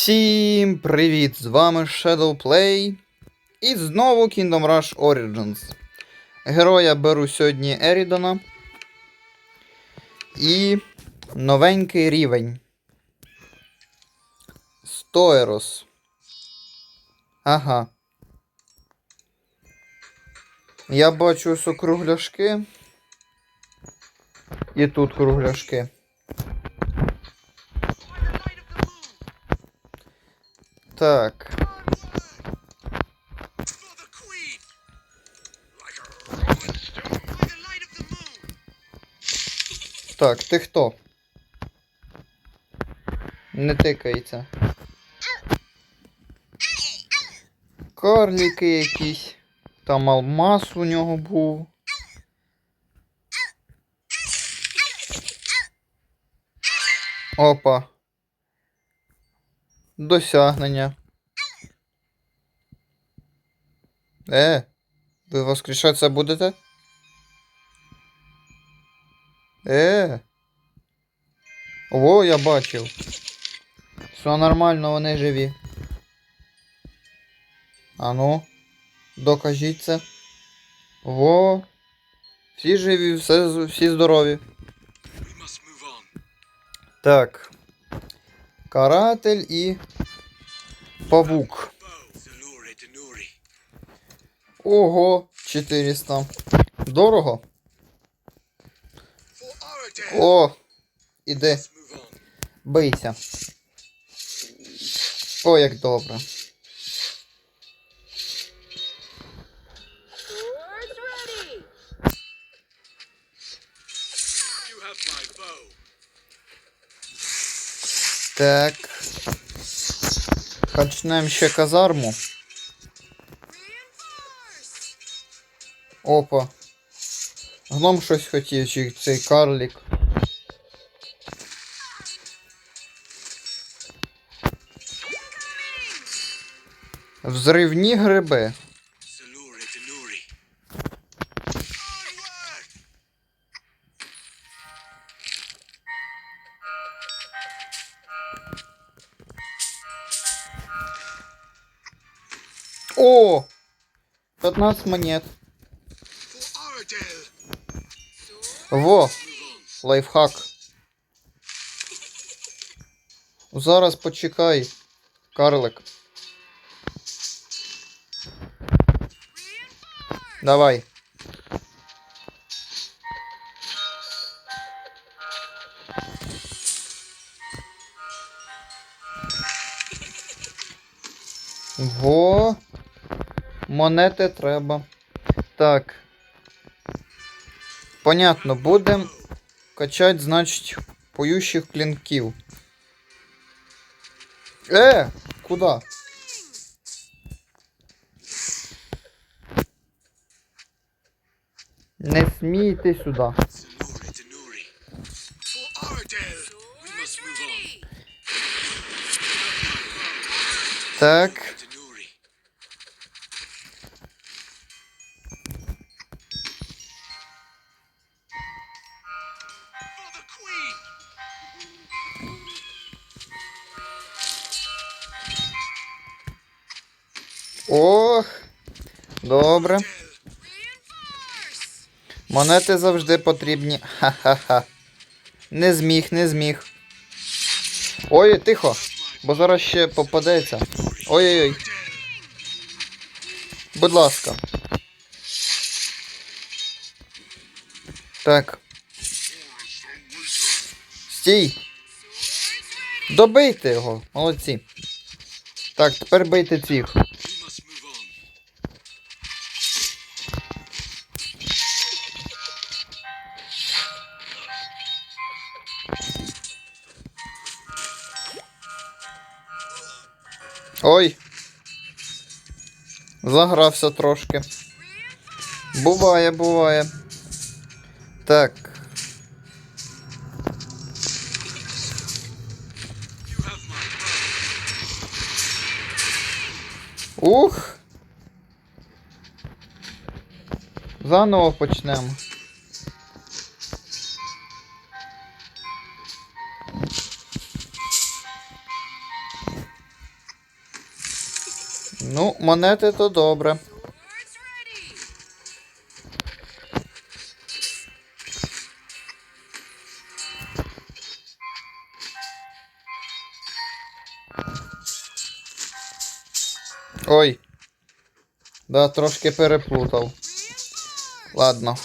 Всім привіт! З вами Shadowplay. І знову Kingdom Rush Origins. Героя беру сьогодні Ерідона. І новенький рівень. Стоерос. Ага. Я бачу ось кругляшки. І тут кругляшки. Moon! Так, ти хто? Не тикається. Карліки якісь. Там алмаз у нього був. Опа. Досягнення. Е, ви воскрешатися будете? Е. О, я бачив. Все нормально, вони живі. Ану, докажіть це. Во. Всі живі, все, всі здорові. Так. Каратель і павук. Ого, 400. Дорого. О, іди, бийся. О, як добре. Так. Почнемо ще казарму. Опа. Гном щось хотів, чи цей карлік. Взривні гриби. 15 монет. Во! Лайфхак. Зараз почекай. Карлик. Давай. Во. Монети треба. Так. Понятно, будем качать, значить, поющих клинків. Е, куда? Не смійте сюди. Zalure Ох. Добре. Монети завжди потрібні. Ха-ха-ха. Не зміг, не зміг. Ой, тихо. Бо зараз ще попадеться. Ой-ой-ой. Будь ласка. Так. Стій. Добийте його. Молодці. Так, тепер бийте цих. Загрався трошки. Буває, буває. Так. Ух. Заново почнемо. Ну, монети то добре. Ой. Да, трошки переплутав. Ладно.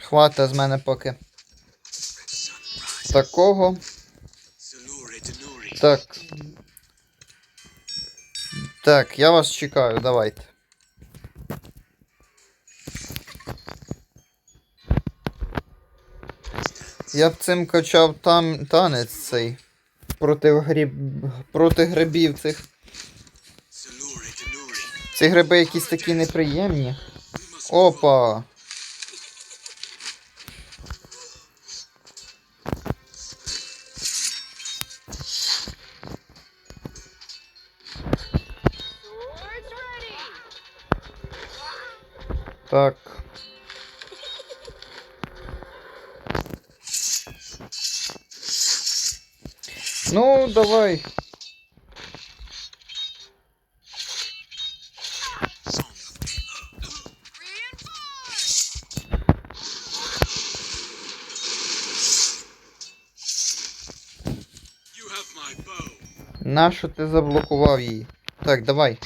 Хвата з мене поки. Такого. Так. Так, я вас чекаю, давайте. Я б цим качав там танець цей. Проти гріб... проти грибів цих. Ці гриби якісь такі неприємні. Опа. Так. Ну, давай. Нащо ти заблокував її? Так, давай.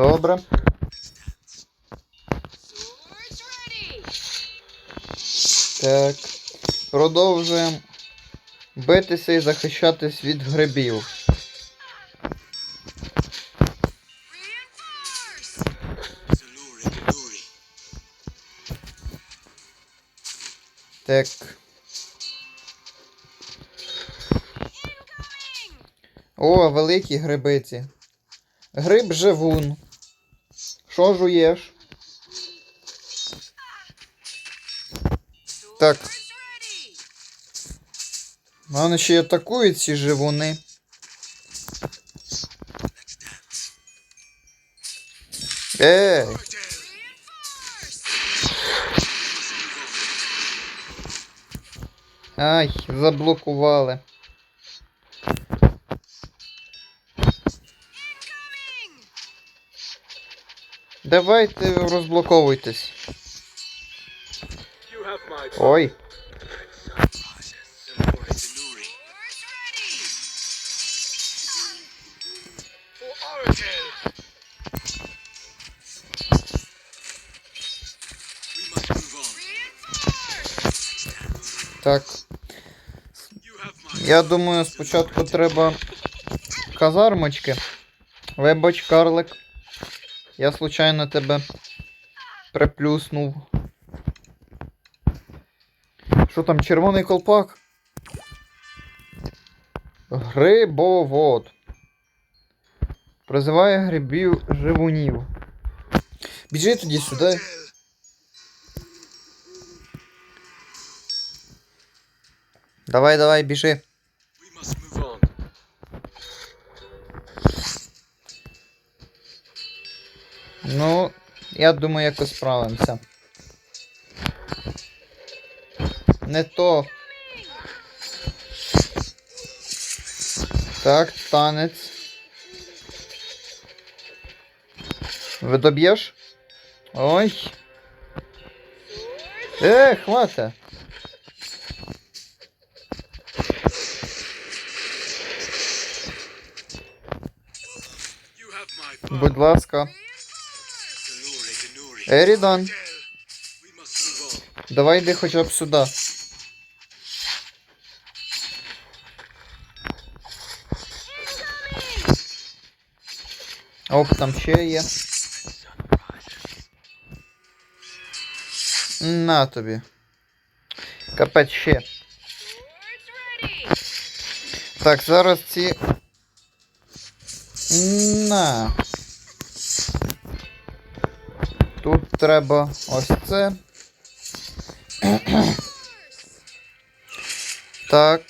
Добре. Так. Продовжуємо битися і захищатись від грибів. Так. О, великі грибиці. Гриб живун. Що жуєш? Так. Вони ще й атакують ці живуни. Ей! Ай, заблокували. Move on. Reinforce. Так. Я думаю, спочатку треба казармочки. Вибач, карлик. Я случайно тебе приплюснув. Що там, червоний колпак? Грибовод. Призиває грибів живунів. Біжи тоді сюди. Давай, давай, біжи. Я думаю, якось справимося. Не то. Так, танець. Ви доб'єш? Ой. Е, хвата. Будь ласка. Salure Denuri. Ерідан, We must move on. давай йди хоча б сюди. Оп, там ще є. На тобі. Капець ще. Swords ready. Так, зараз ці. На. Треба ось це. Так.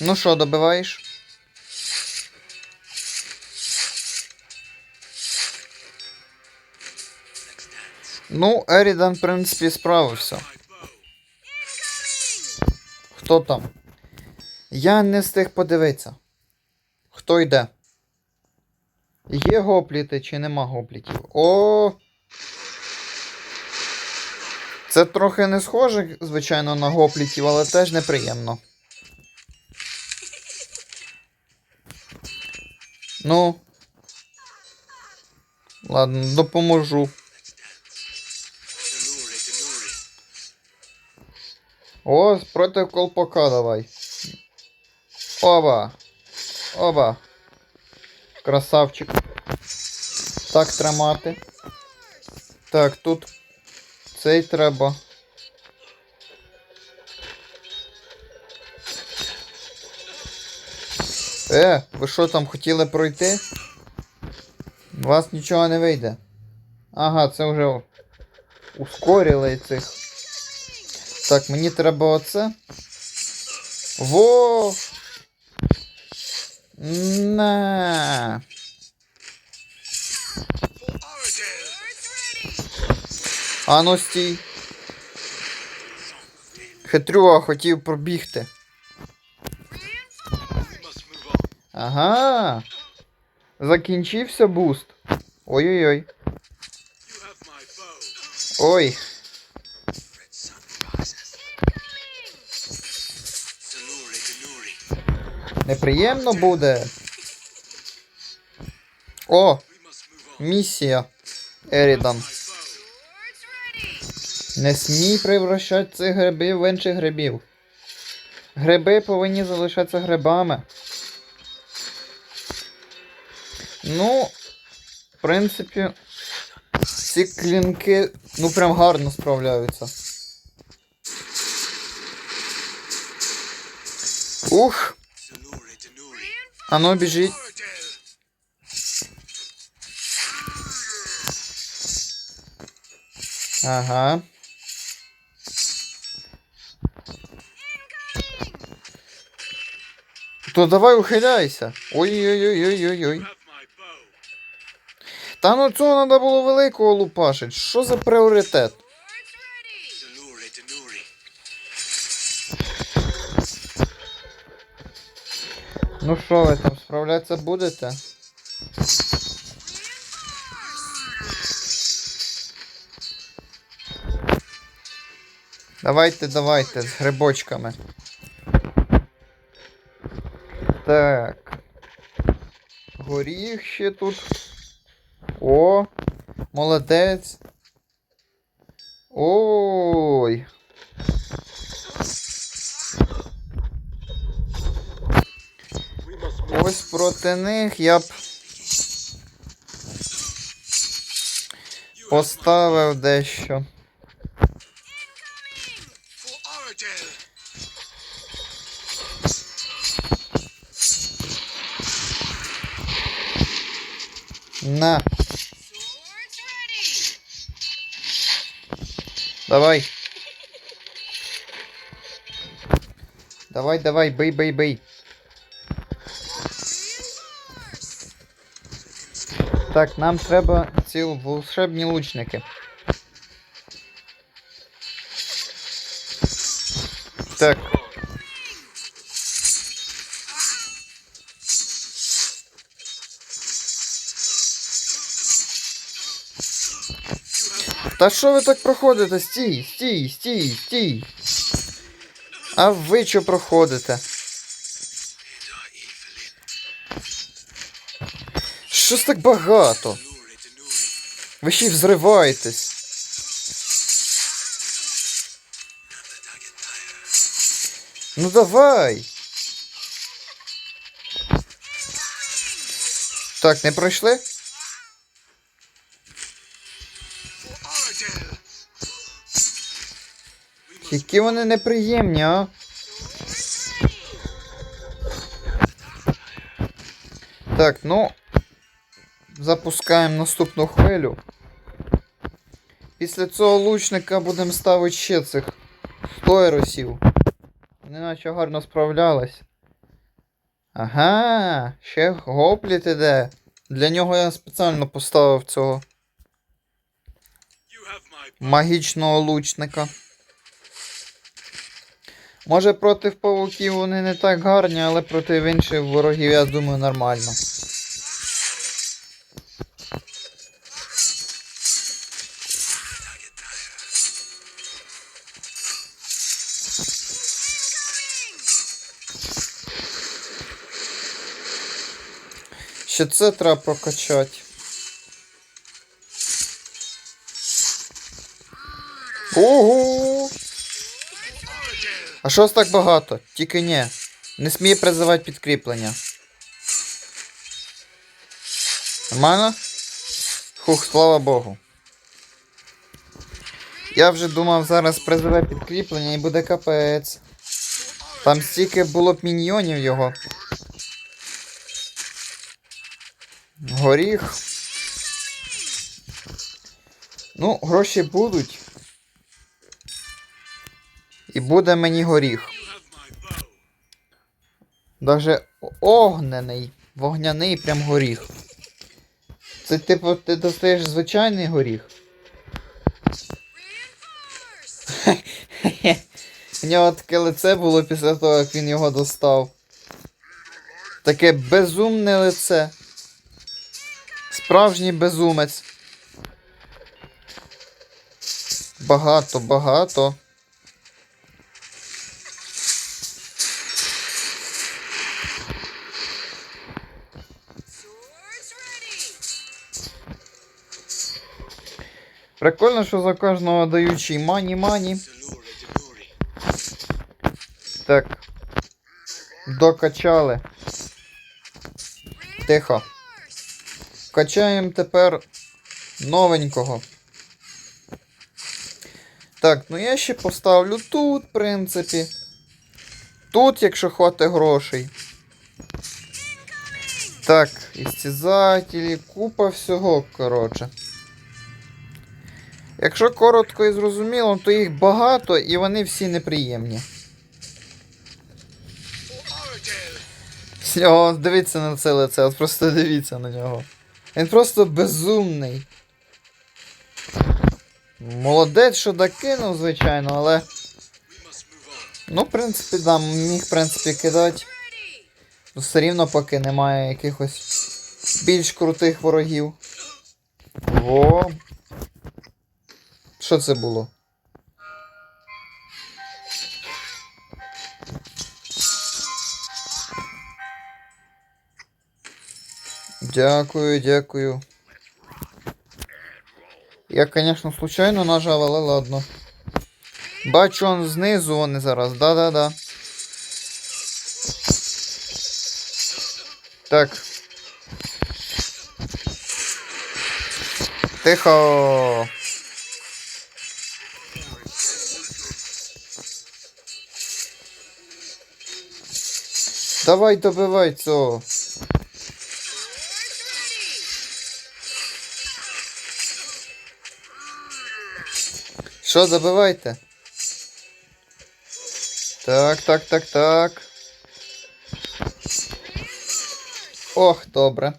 Ну що, добиваєш? Ну, Ерідан, в принципі, справився. Хто там? Я не встиг подивитися. Хто йде? Є гопліти чи нема гоплітів? О! Це трохи не схоже, звичайно, на гоплітів, але теж неприємно. Ну. Ладно, допоможу. О, проти колпака давай. Оба. Оба. Красавчик. Так тримати. Так, тут цей треба. Е, ви що там хотіли пройти? У вас нічого не вийде. Ага, це вже ускорили цих. Так, мені треба оце. Во! На. А ну стій. Хитрюга хотів пробігти. Ага. Закінчився буст. Ой-ой-ой. Ой. Неприємно буде. О, місія. Ерідан. Не смій превращати цих грибів в інших грибів. Гриби повинні залишатися грибами. Ну, в принципі, ці клінки ну прям гарно справляються. Ух, Tenuri, tenuri. а ну біжіть. Ага. То давай ухиляйся. Ой-ой-ой-ой-ой-ой. Та ну цього треба було великого лупашить. Що за пріоритет? Ну що ви там, справлятися будете? Давайте, давайте, з грибочками. Так. Горіх ще тут. О, молодець. Ой. Ось проти них я б поставив дещо. На, Swords ready. давай. Давай, давай, бий, бий, бий. Так, нам треба ці волшебні лучники. Так. Та що ви так проходите? Стій, стій, стій, стій. А ви що проходите? Щось так багато. Ви ще й взриваєтесь. Ну давай. Так, не пройшли? Які вони неприємні, а? Так, ну. Запускаємо наступну хвилю. Після цього лучника будемо ставити ще цих стойросів. Вони наче гарно справлялись. Ага, ще гопліт іде. Для нього я спеціально поставив цього магічного лучника. Може проти павуків вони не так гарні, але проти інших ворогів, я думаю, нормально. Ще це треба прокачати. Ого! А що ж так багато? Тільки ні. Не смій призивати підкріплення. Нормально? Хух, слава Богу. Я вже думав зараз призиве підкріплення і буде капець. Там стільки було б міньйонів його. Горіх. Ну, гроші будуть. І буде мені горіх. Даже огнений, вогняний прям горіх. Це типу ти достаєш звичайний горіх. У нього таке лице було після того, як він його достав. Таке безумне лице. Справжній безумець. Багато, багато. Прикольно, що за кожного даючий мані-мані. Так. Докачали. Тихо. Качаємо тепер новенького. Так, ну я ще поставлю тут, в принципі. Тут, якщо хватить грошей. Так, істязателі, купа всього, коротше. Якщо коротко і зрозуміло, то їх багато і вони всі неприємні. Нього дивіться на це лице, от просто дивіться на нього. Він просто безумний. Молодець, що докинув, звичайно, але. Ну, в принципі, да, міг, в принципі, кидати. Все рівно поки немає якихось більш крутих ворогів. Во. Що це було? Дякую, дякую. Я, конечно, случайно нажав, але ладно. Бачу он знизу вони зараз. Да-да-да. Так. Тихо. Давай добивай цього. Що, добивайте? Так, так, так, так. Ох, добре.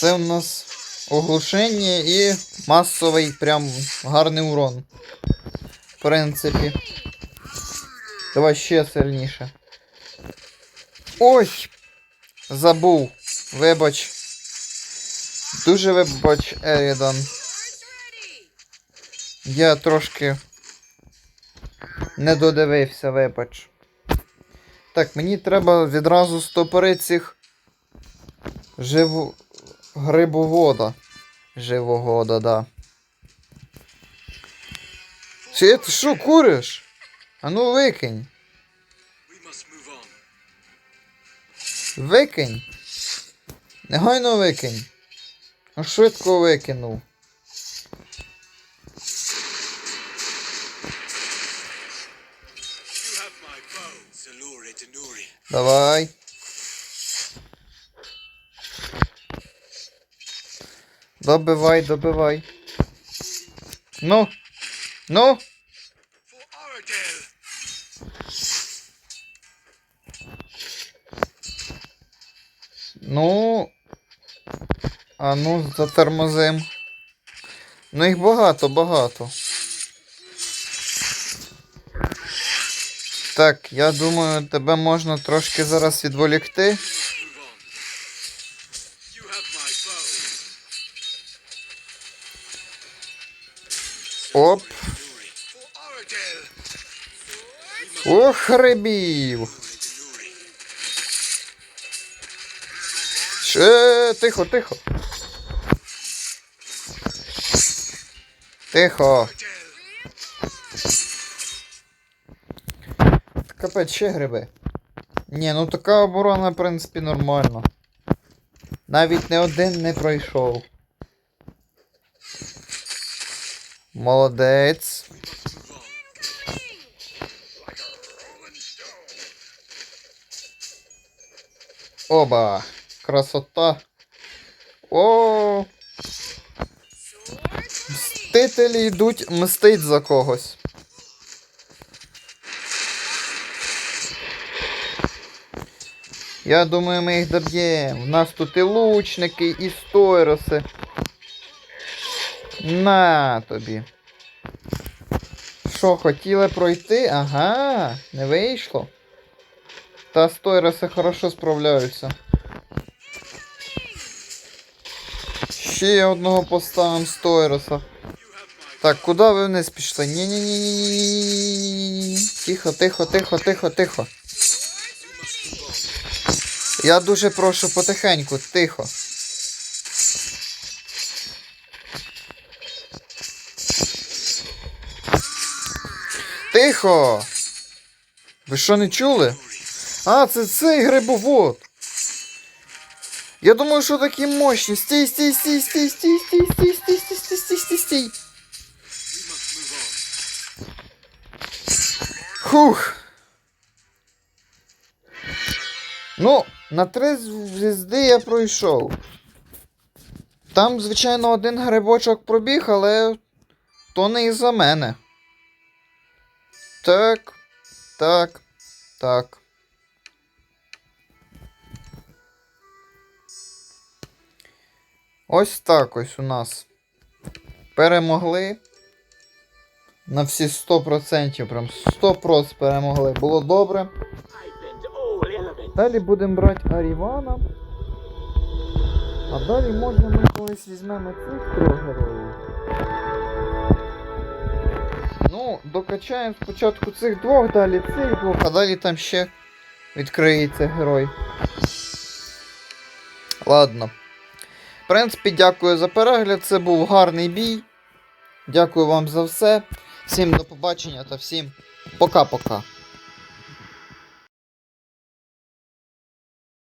Це у нас оглушення і масовий прям гарний урон. В принципі. Давай ще сильніше. Ой! Забув. Вибач. Дуже вибач, Ерідан. Я трошки не додивився, вибач. Так, мені треба відразу стопорити цих живу... грибовода. Живогода, да. Чи ти що куриш? А ну викинь. Викинь. Негайно викинь. Ну швидко викинув. Давай. Добивай, добивай. Ну. Ну. А ну, затормозим. Ну їх багато, багато. Так, я думаю, тебе можна трошки зараз відволікти. Оп. Ох, рибів. Ще, тихо, тихо. Тихо. Капець, ще гриби. Ні, ну така оборона, в принципі, нормально. Навіть не один не пройшов. Молодець. Оба. Красота. О, мстителі йдуть мстить за когось. Я думаю, ми їх доб'ємо. У нас тут і лучники, і стойроси. На тобі. Що, хотіли пройти? Ага, не вийшло. Та стойроси хорошо справляються. Ще одного поставимо стойроса. Так, куди ви вниз пішли? ні ні ні ні ні ні Тихо, тихо, тихо, тихо, тихо. Я дуже прошу потихеньку, тихо. Тихо! Ви що не чули? А, це цей грибовод. Я думаю, що такі мощні. Стій, стій, стій, стій, стій, стій, стій, стій, стій, стій, стій, стій, стій. Хух. Ну, на три звізди я пройшов. Там, звичайно, один грибочок пробіг, але то не із-за мене. Так, так, так. Ось так ось у нас. Перемогли. На всі 100%, прям 100% перемогли. Було добре. Далі будемо брати Арівана. А далі можна ми колись візьмемо цих трьох героїв. Ну, докачаємо спочатку цих двох, далі цих двох, а далі там ще відкриється герой. Ладно. Принципі, дякую за перегляд. Це був гарний бій. Дякую вам за все. Всім до побачення та всім пока-пока.